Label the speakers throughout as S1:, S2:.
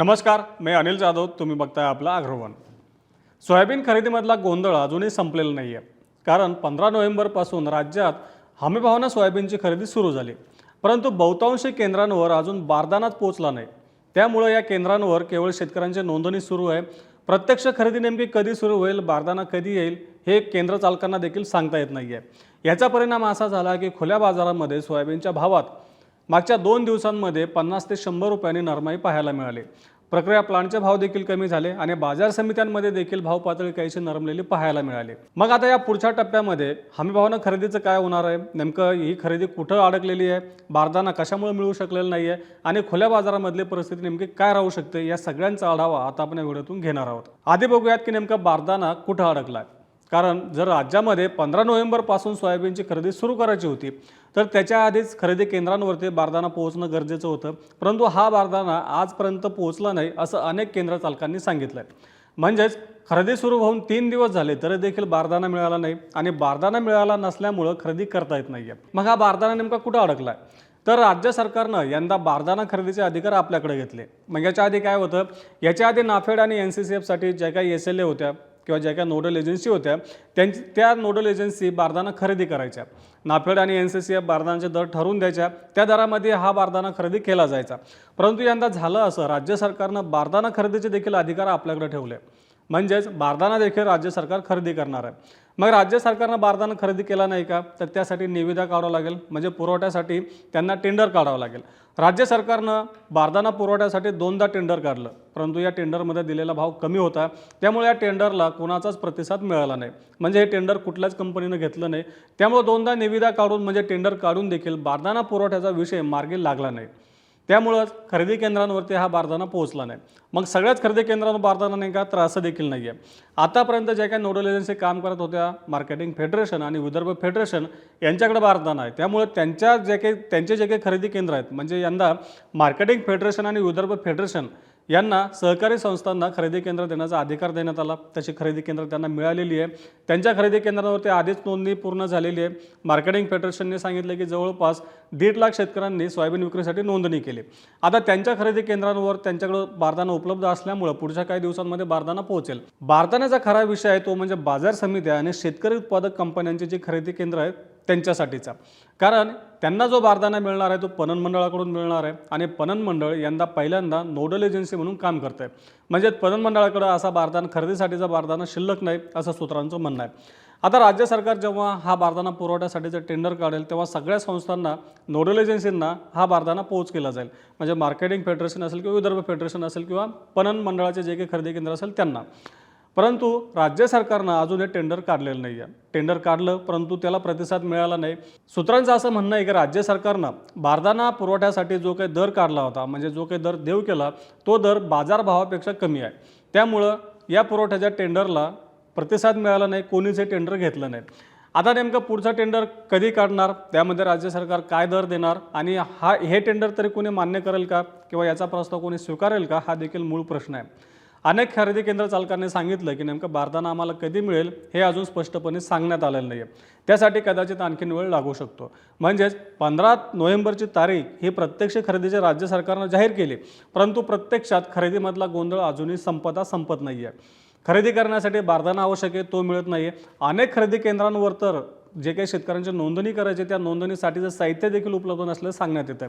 S1: नमस्कार मी अनिल जाधव तुम्ही बघताय आपला अग्रवन. सोयाबीन खरेदीमधला गोंधळ अजूनही संपलेला नाही आहे कारण पंधरा नोव्हेंबरपासून राज्यात हमीभावानं सोयाबीनची खरेदी सुरू झाली. परंतु बहुतांशी केंद्रांवर अजून बारदानाच पोहोचला नाही. त्यामुळे या केंद्रांवर केवळ शेतकऱ्यांची नोंदणी सुरू आहे. प्रत्यक्ष खरेदी नेमकी कधी सुरू होईल बारदाना कधी येईल हे केंद्र चालकांना देखील सांगता येत नाही आहे याचा परिणाम असा झाला की खुल्या बाजारामध्ये सोयाबीनच्या भावात मागच्या दोन दिवसांमध्ये पन्नास ते शंभर रुपयांनी नरमाई पाहायला मिळाली. प्रक्रिया प्लांटचे भाव देखील कमी झाले आणि बाजार समित्यांमध्ये देखील भाव पातळी काहीशी नरमलेली पाहायला मिळाली. मग आता या पुढच्या टप्प्यामध्ये हमीभावानं खरेदीचं काय होणार आहे? नेमकं ही खरेदी कुठं अडकलेली आहे? बारदाना कशामुळे मिळू शकलेलं नाही आहे आणि खुल्या बाजारामधली परिस्थिती नेमकी काय राहू शकते? या सगळ्यांचा आढावा आता आपण या व्हिडिओतून घेणार आहोत. आधी बघूयात की नेमकं बारदाना कुठं अडकला आहे कारण जर राज्यामध्ये पंधरा नोव्हेंबरपासून सोयाबीनची खरेदी सुरू करायची होती तर त्याच्या आधीच खरेदी केंद्रांवरती बारदाना पोहोचणं गरजेचं होतं. परंतु हा बारदाना आजपर्यंत पोहोचला नाही असं अनेक केंद्र चालकांनी सांगितलं आहे म्हणजेच खरेदी सुरू होऊन तीन दिवस झाले तरी देखील बारदाना मिळाला नाही आणि बारदाना मिळाला नसल्यामुळं खरेदी करता येत नाही आहे मग हा बारदाना नेमका कुठं अडकला आहे तर राज्य सरकारनं यंदा बारदाना खरेदीचे अधिकार आपल्याकडे घेतले. मग याच्या आधी काय होतं? याच्या आधी नाफेड आणि एन सी सी एफसाठी ज्या काही एस एल ए होत्या किंवा ज्या काही नोडल एजन्सी होत्या त्यांची त्या नोडल एजन्सी बारदाना खरेदी करायच्या. नाफेड आणि एन सी सी एफ बारदानाचे दर ठरवून द्यायच्या. त्या दरामध्ये हा बारदाना खरेदी केला जायचा. परंतु यंदा झालं असं राज्य सरकारनं बारदाना खरेदीचे देखील अधिकार आपल्याकडे ठेवले. म्हणजेच बारदाना देखील राज्य सरकार खरेदी करणार आहे. मग राज्य सरकारनं बारदाना खरेदी केला नाही का? तर त्यासाठी निविदा काढावं लागेल. म्हणजे पुरवठ्यासाठी त्यांना टेंडर काढावं लागेल. राज्य सरकारनं बारदाना पुरवठ्यासाठी दोनदा टेंडर काढलं. परंतु या टेंडरमध्ये दिलेला भाव कमी होता. त्यामुळे या टेंडरला कोणाचाच प्रतिसाद मिळाला नाही. म्हणजे हे टेंडर कुठल्याच कंपनीनं घेतलं नाही. त्यामुळे दोनदा निविदा काढून म्हणजे टेंडर काढून देखील बारदाना पुरवठ्याचा विषय मार्गी लागला नाही. त्यामुळंच खरेदी केंद्रांवरती हा बारदाना पोहोचला नाही. मग सगळ्याच खरेदी केंद्रांवर बारदाना नाही का? तर असं देखील नाही आहे आतापर्यंत ज्या काही नोडल एजन्सी काम करत होत्या मार्केटिंग फेडरेशन आणि विदर्भ फेडरेशन यांच्याकडे बारदाना आहे. त्यामुळे त्यांच्या जे काही त्यांचे जे काही खरेदी केंद्र आहेत म्हणजे यंदा मार्केटिंग फेडरेशन आणि विदर्भ फेडरेशन यांना सहकारी संस्थांना खरेदी केंद्र देण्याचा अधिकार देण्यात आला. तशी खरेदी केंद्र त्यांना मिळालेली आहे. त्यांच्या खरेदी केंद्रावरती आधीच नोंदणी पूर्ण झालेली आहे. मार्केटिंग फेडरेशनने सांगितलं की जवळपास दीड लाख शेतकऱ्यांनी सोयाबीन विक्रीसाठी नोंदणी केली. आता त्यांच्या खरेदी केंद्रांवर त्यांच्याकडे बारदाना उपलब्ध असल्यामुळे पुढच्या काही दिवसांमध्ये बारदाना पोहोचेल. बारदाण्याचा खरा विषय आहे तो म्हणजे बाजार समित्या आणि शेतकरी उत्पादक कंपन्यांची जी खरेदी केंद्र आहेत त्यांच्यासाठीचा. कारण त्यांना जो बारदाना मिळणार आहे तो पणन मंडळाकडून मिळणार आहे आणि पणन मंडळ यंदा पहिल्यांदा नोडल एजन्सी म्हणून काम करत आहे म्हणजे पणन मंडळाकडं असा बारदाना खरेदीसाठीचा बारदाना शिल्लक नाही असं सूत्रांचं म्हणणं आहे. आता राज्य सरकार जेव्हा हा बारदाना पुरवठ्यासाठीचं टेंडर काढेल तेव्हा सगळ्या संस्थांना नोडल एजन्सींना हा बारदाना पोहोच केला जाईल. म्हणजे मार्केटिंग फेडरेशन असेल किंवा विदर्भ फेडरेशन असेल किंवा पणन मंडळाचे जे काही खरेदी केंद्र असेल त्यांना. परंतु राज्य सरकारनं अजून हे टेंडर काढलेलं नाही आहे टेंडर काढलं परंतु त्याला प्रतिसाद मिळाला नाही. सूत्रांचं असं म्हणणं आहे की राज्य सरकारनं बारदाना पुरवठ्यासाठी जो काही दर काढला होता म्हणजे जो काही दर देऊ केला तो दर बाजारभावापेक्षा कमी आहे. त्यामुळं या पुरवठ्याच्या टेंडरला प्रतिसाद मिळाला नाही कोणीच हे टेंडर घेतलं नाही. आता नेमकं पुढचं टेंडर कधी काढणार त्यामध्ये राज्य सरकार काय दर देणार आणि हा हे टेंडर तरी कोणी मान्य करेल का किंवा याचा प्रस्ताव कोणी स्वीकारेल का हा देखील मूळ प्रश्न आहे. अनेक खरेदी केंद्र चालकांनी सांगितलं की नेमकं बारदाना आम्हाला कधी मिळेल हे अजून स्पष्टपणे सांगण्यात आलेलं नाही आहे त्यासाठी कदाचित आणखीन वेळ लागू शकतो. म्हणजेच पंधरा नोव्हेंबरची तारीख ही प्रत्यक्ष खरेदीचे राज्य सरकारनं जाहीर केली परंतु प्रत्यक्षात खरेदीमधला गोंधळ अजूनही संपता संपत नाही आहे खरेदी करण्यासाठी बारदाना आवश्यक आहे तो मिळत नाही आहे अनेक खरेदी केंद्रांवर तर जे काही शेतकऱ्यांची नोंदणी करायची त्या नोंदणीसाठीचं साहित्य देखील उपलब्ध नसल्याचं सांगण्यात येतं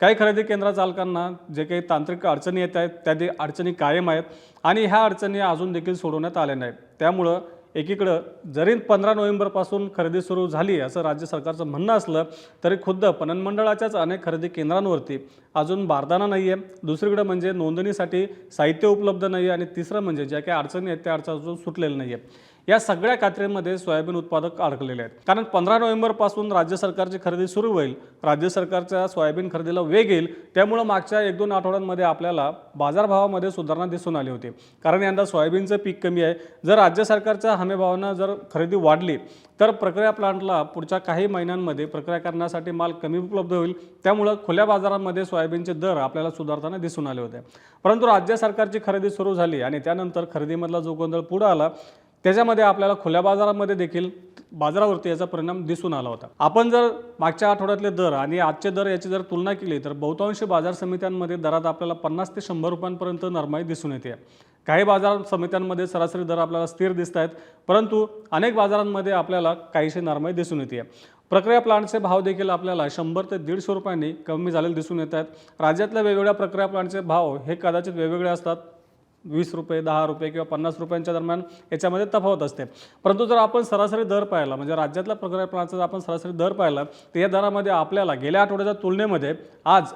S1: काही खरेदी केंद्र चालकांना जे काही तांत्रिक अडचणी येत आहेत त्या दे अडचणी कायम आहेत आणि ह्या अडचणी अजून देखील सोडवण्यात आल्या नाहीत. त्यामुळं एकीकडं जरी पंधरा नोव्हेंबरपासून खरेदी सुरू झाली असं राज्य सरकारचं म्हणणं असलं तरी खुद्द पणन मंडळाच्याच अनेक खरेदी केंद्रांवरती अजून बारदाना नाही आहे दुसरीकडं म्हणजे नोंदणीसाठी साहित्य उपलब्ध नाही आहे आणि तिसरं म्हणजे ज्या काही अडचणी आहेत त्या अडचण अजून सुटलेलं नाही आहे या सगळ्या कात्रीमध्ये सोयाबीन उत्पादक अडकलेले आहेत. कारण पंधरा नोव्हेंबरपासून राज्य सरकारची खरेदी सुरू होईल राज्य सरकारच्या सोयाबीन खरेदीला वेग येईल त्यामुळं मागच्या एक दोन आठवड्यांमध्ये आपल्याला बाजारभावामध्ये सुधारणा दिसून आली होती. कारण यंदा सोयाबीनचं पीक कमी आहे. जर राज्य सरकारच्या हमीभावानं जर खरेदी वाढली तर प्रक्रिया प्लांटला पुढच्या काही महिन्यांमध्ये प्रक्रिया करण्यासाठी माल कमी उपलब्ध होईल. त्यामुळं खुल्या बाजारामध्ये सोयाबीनचे दर आपल्याला सुधारताना दिसून आले होते. परंतु राज्य सरकारची खरेदी सुरू झाली आणि त्यानंतर खरेदीमधला जो गोंधळ पुढं आला त्याच्यामध्ये आपल्याला खुल्या बाजारामध्ये देखील बाजारावरती याचा परिणाम दिसून आला होता. आपण जर मागच्या आठवड्यातले दर आणि आजचे दर याची जर तुलना केली तर बहुतांशी बाजार समित्यांमध्ये दरात आपल्याला पन्नास ते शंभर रुपयांपर्यंत नरमाई दिसून येते. काही बाजार समित्यांमध्ये सरासरी दर आपल्याला स्थिर दिसत आहेत परंतु अनेक बाजारांमध्ये आपल्याला काहीशी नरमाई दिसून येते. प्रक्रिया प्लांटचे भाव देखील आपल्याला शंभर ते दीडशे रुपयांनी कमी झालेले दिसून येत आहेत. राज्यातल्या वेगवेगळ्या प्रक्रिया प्लांटचे भाव हे कदाचित वेगवेगळे असतात वीस रुपये दहा रुपये किंवा पन्नास रुपयांच्या दरम्यान याच्यामध्ये तफावत असते. परंतु जर आपण सरासरी दर पाहिला म्हणजे राज्यातल्या प्रक्रिया जर आपण सरासरी दर पाहिला तर या दरामध्ये आपल्याला गेल्या आठवड्याच्या तुलनेमध्ये आज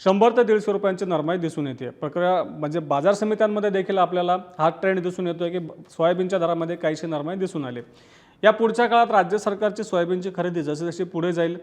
S1: शंभर ते दीडशे रुपयांची नरमाई दिसून येते. प्रक्रिया म्हणजे बाजार समित्यांमध्ये देखील आपल्याला हा ट्रेंड दिसून येतोय की सोयाबीनच्या दरामध्ये काहीशी नरमाई दिसून आली. या पुढच्या काळात राज्य सरकारची सोयाबीनची खरेदी जशी जशी पुढे जाईल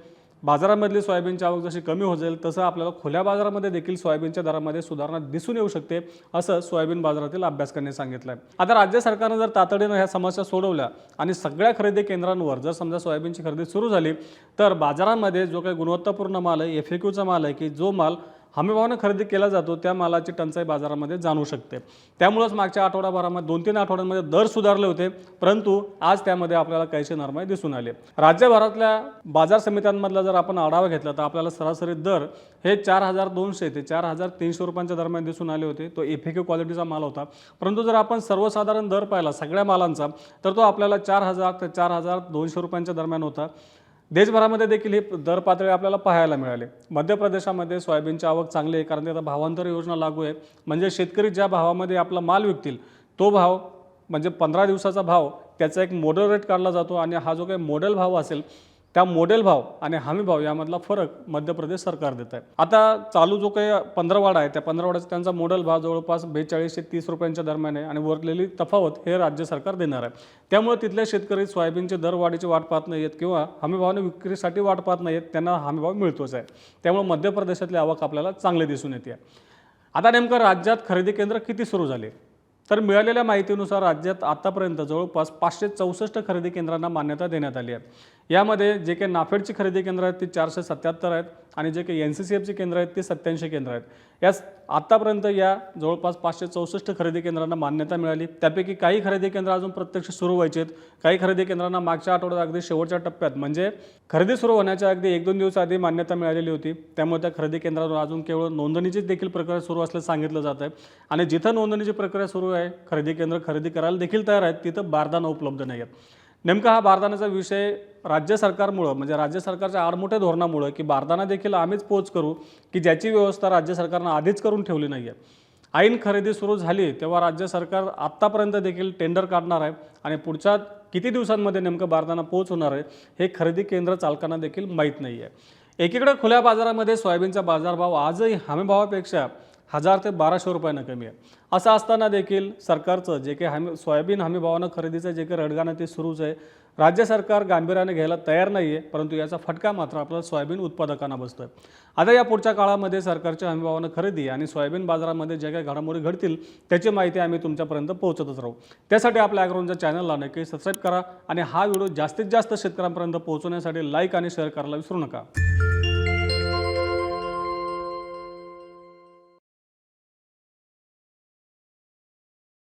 S1: बाजारामधली सोयाबीनची आवक जशी कमी होत जाईल तसं आपल्याला खुल्या बाजारामध्ये देखील सोयाबीनच्या दरामध्ये सुधारणा दिसून येऊ शकते असं सोयाबीन बाजारातील अभ्यासकांनी सांगितलं आहे आता राज्य सरकारनं जर तातडीनं ह्या समस्या सोडवल्या आणि सगळ्या खरेदी केंद्रांवर जर समजा सोयाबीनची खरेदी सुरू झाली तर बाजारामध्ये जो काही गुणवत्तापूर्ण माल आहे एफ क्यूचा माल आहे की जो माल हमीभावानं खरेदी केला जातो त्या मालाची टंचाई बाजारामध्ये जाणू शकते. त्यामुळंच मागच्या आठवडाभरामध्ये दोन तीन आठवड्यांमध्ये दर सुधारले होते परंतु आज त्यामध्ये आपल्याला काहीशी नरमाई दिसून आली. राज्यभरातल्या बाजार समित्यांमधला जर आपण आढावा घेतला तर आपल्याला सरासरी दर हे चार हजार दोनशे ते चार हजार तीनशे रुपयांच्या दरम्यान दिसून आले होते. तो एफ क्वालिटीचा माल होता. परंतु जर आपण सर्वसाधारण दर पाहिला सगळ्या मालांचा तर तो आपल्याला चार हजार ते चार हजार दोनशे रुपयांच्या दरम्यान होता. देशभरामध्ये देखील ही दर पातळी आपल्याला पाहायला मिळाले. मध्य प्रदेशामध्ये सोयाबीनची आवक चांगली आहे कारण आता भावांतर योजना लागू आहे. म्हणजे शेतकरी ज्या भावामध्ये आपला माल विकतील तो भाव म्हणजे पंधरा दिवसाचा भाव त्याचा एक मॉडल रेट काढला जातो आणि हा जो काही मॉडेल भाव असेल त्या मोडेल भाव आणि हमी भाव यामधला फरक मध्य प्रदेश सरकार देत आहे. आता चालू जो काही पंधरवाडा आहे त्या पंधरवाड्याचा त्यांचा मॉडेल भाव जवळपास बेचाळीस ते तीस रुपयांच्या दरम्यान आहे आणि वरलेली तफावत हे राज्य सरकार देणार आहे. त्यामुळे तिथल्या शेतकरी सोयाबीनचे दर वाढीची वाट पाहत नाही आहेत किंवा हमीभावाने विक्रीसाठी वाट पाहत नाही आहेत त्यांना हमीभाव मिळतोच आहे. त्यामुळे मध्य प्रदेशातली आवक आपल्याला चांगली दिसून येते. आता नेमकं राज्यात खरेदी केंद्र किती सुरू झाले? तर मिळालेल्या माहितीनुसार राज्यात आतापर्यंत जवळपास पाचशे चौसष्ट खरेदी केंद्रांना मान्यता देण्यात आली आहे. यामध्ये जे काही नाफेडची खरेदी केंद्र आहेत ती चारशे सत्याहत्तर आहेत आणि जे काही एन सी सी एफची केंद्र आहेत ती सत्याऐंशी केंद्र आहेत. यास आत्तापर्यंत या जवळपास पाचशे चौसष्ट खरेदी केंद्रांना मान्यता मिळाली. त्यापैकी काही खरेदी केंद्र अजून प्रत्यक्ष सुरू व्हायचे आहेत. काही खरेदी केंद्रांना मागच्या आठवड्यात अगदी शेवटच्या टप्प्यात म्हणजे खरेदी सुरू होण्याच्या अगदी एक दोन दिवस आधी मान्यता मिळालेली होती. त्यामुळे त्या खरेदी केंद्रावर अजून केवळ नोंदणीची देखील प्रक्रिया सुरू असल्याचं सांगितलं जात आहे. आणि जिथं नोंदणीची प्रक्रिया सुरू आहे खरेदी केंद्र खरेदी करायला देखील तयार आहेत तिथं बारदाना उपलब्ध नाही आहेत नेमका हा बारदानाचा विषय राज्य सरकारमुळं म्हणजे राज्य सरकारच्या आडमोठ्या धोरणामुळं की बारदाना देखील आम्हीच पोच करू की ज्याची व्यवस्था राज्य सरकारनं आधीच करून ठेवली नाही आहे ऐन खरेदी सुरू झाली तेव्हा राज्य सरकार आत्तापर्यंत देखील टेंडर काढणार आहे आणि पुढच्या किती दिवसांमध्ये नेमकं बारदाना पोच होणार आहे हे खरेदी केंद्र चालकांना देखील माहीत नाही आहे एकीकडे खुल्या बाजारामध्ये सोयाबीनचा बाजारभाव आजही हमीभावापेक्षा हजार ते बाराशे रुपयानं कमी आहे. असं असताना देखील सरकारचं जे काही हमी सोयाबीन हमी भावानं खरेदीचं जे काही रडगाणं ते सुरूच आहे. राज्य सरकार गांभीर्याने घ्यायला तयार नाही आहे परंतु याचा फटका मात्र आपल्याला सोयाबीन उत्पादकांना बसतोय. आता या पुढच्या काळामध्ये सरकारच्या हमीभावानं खरेदी आणि सोयाबीन बाजारामध्ये जे काही घडामोडी घडतील त्याची माहिती आम्ही तुमच्यापर्यंत पोहोचतच राहू. त्यासाठी आपल्या अॅग्रोनच्या चॅनलला नक्की सबस्क्राईब करा आणि हा व्हिडिओ जास्तीत जास्त शेतकऱ्यांपर्यंत पोहोचवण्यासाठी लाईक आणि शेअर करायला विसरू नका.